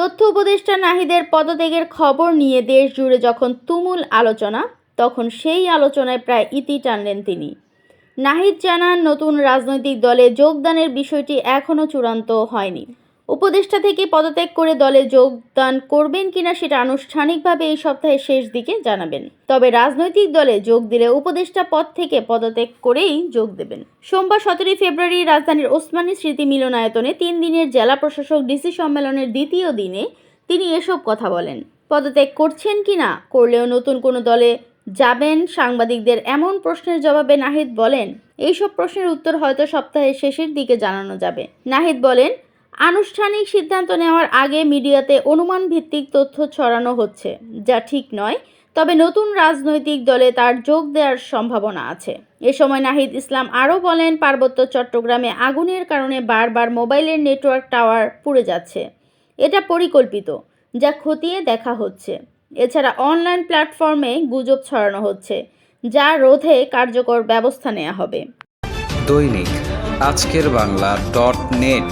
তথ্য উপদেষ্টা নাহিদের পদত্যাগের খবর নিয়ে দেশ জুড়ে যখন তুমুল আলোচনা, তখন সেই আলোচনায় প্রায় ইতি টানলেন তিনি। নাহিদ জানান, নতুন রাজনৈতিক দলে যোগদানের বিষয়টি এখনও চূড়ান্ত হয়নি। উপদেষ্টা থেকে পদত্যাগ করে দলে যোগদান করবেন কিনা সেটা আনুষ্ঠানিকভাবে এই সপ্তাহের শেষ দিকে জানাবেন। তবে রাজনৈতিক দলে যোগ দিলে উপদেষ্টা পদ থেকে পদত্যাগ করেই যোগ দেবেন। সোমবার সতেরোই ফেব্রুয়ারি রাজধানীর ওসমানী স্মৃতি মিলনায়তনে তিন দিনের জেলা প্রশাসক ডিসি সম্মেলনের দ্বিতীয় দিনে তিনি এসব কথা বলেন। পদত্যাগ করছেন কিনা, করলেও নতুন কোনো দলে যাবেন, সাংবাদিকদের এমন প্রশ্নের জবাবে নাহিদ বলেন, এইসব প্রশ্নের উত্তর হয়তো সপ্তাহের শেষের দিকে জানানো যাবে। নাহিদ বলেন আনুষ্ঠানিক সিদ্ধান্ত নেওয়ার আগে মিডিয়াতে অনুমান ভিত্তিক তথ্য ছড়ানো হচ্ছে, যা ঠিক নয়, তবে নতুন রাজনৈতিক দলে তার যোগ দেওয়ার সম্ভাবনা আছে। এ সময় নাহিদ ইসলাম আরও বলেন, পার্বত্য চট্টগ্রামে আগুনের কারণে বারবার মোবাইলের নেটওয়ার্ক টাওয়ার পুড়ে যাচ্ছে। এটা পরিকল্পিত, যা খতিয়ে দেখা হচ্ছে। এছাড়া অনলাইন প্ল্যাটফর্মে গুজব ছড়ানো হচ্ছে, যা রোধে কার্যকর ব্যবস্থা নেওয়া হবে। দৈনিক আজকের বাংলা ডট নেট।